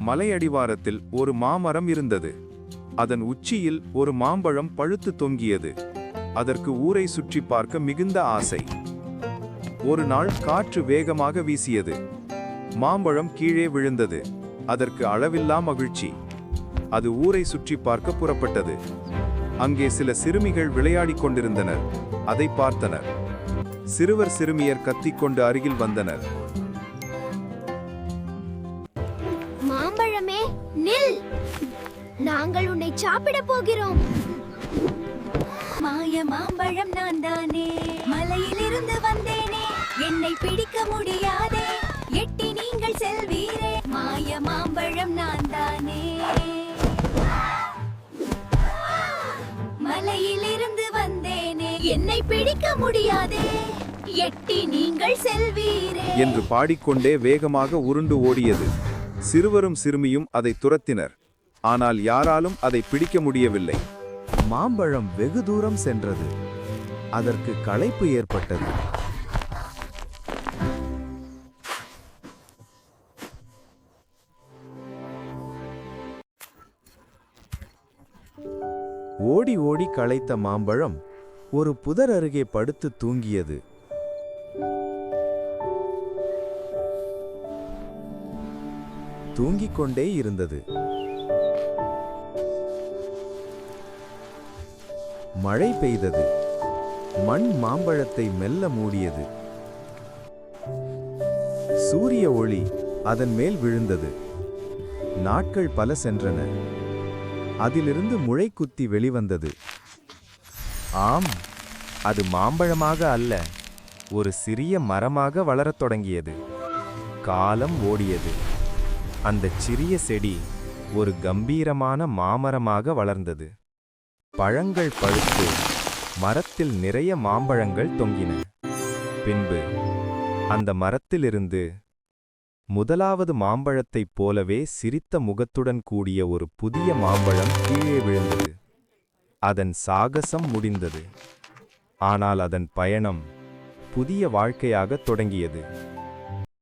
மலையடிவாரத்தில் ஒரு மாமரம் இருந்தது. அதன் உச்சியில் ஒரு மாம்பழம் பழுத்து தொங்கியது. அதற்கு ஊரை சுற்றி பார்க்க மிகுந்த ஆசை. ஒரு நாள் காற்று வேகமாக வீசியது. மாம்பழம் கீழே விழுந்தது. அதற்கு அளவில்லா மகிழ்ச்சி. அது ஊரை சுற்றி பார்க்க புறப்பட்டது. அங்கே சில சிறுமிகள் விளையாடிக் கொண்டிருந்தனர். அதை பார்த்தனர். சிறுவர் சிறுமியர் கத்திக்கொண்டு அருகில் வந்தனர். நில். நாங்கள் உன்னை சாப்பிட போகிறோம். மாய மாம்பழம் நான் தானே. மலையிலிருந்து வந்தேனே. என்னை பிடிக்க முடியாதே. எட்டி நீங்கள் செல்வீரே. மாய மாம்பழம் நான் தானே. மலையிலிருந்து வந்தேனே. என்னை பிடிக்க முடியாதே. எட்டி நீங்கள் செல்வீரே. என்று பாடிக்கொண்டே வேகமாக உருண்டு ஓடியது. சிறுவரும் சிறுமியும் அதை துரத்தினர். ஆனால் யாராலும் அதை பிடிக்க முடியவில்லை. மாம்பழம் வெகு தூரம் சென்றது. அதற்கு களைப்பு ஏற்பட்டது. ஓடி ஓடி களைத்த மாம்பழம் ஒரு புதர் அருகே படுத்து தூங்கியது. தூங்கிக் கொண்டே இருந்தது. மழை பெய்தது. மண் மாம்பழத்தை மெல்ல மூடியது. சூரிய ஒளி அதன் மேல் விழுந்தது. நாட்கள் பல சென்றன. அதிலிருந்து முளை குத்தி வெளிவந்தது. ஆம் அது மாம்பழமாக அல்ல ஒரு சிறிய மரமாக வளரத் தொடங்கியது. காலம் ஓடியது. அந்தச் சிறிய செடி ஒரு கம்பீரமான மாமரமாக வளர்ந்தது. பழங்கள் பழுத்து மரத்தில் நிறைய மாம்பழங்கள் தொங்கின. பின்பு அந்த மரத்திலிருந்து முதலாவது மாம்பழத்தைப் போலவே சிரித்த முகத்துடன் கூடிய ஒரு புதிய மாம்பழம் கீழே விழுந்தது. அதன் சாகசம் முடிந்தது. ஆனால் அதன் பயணம் புதிய வாழ்க்கையாகத் தொடங்கியது.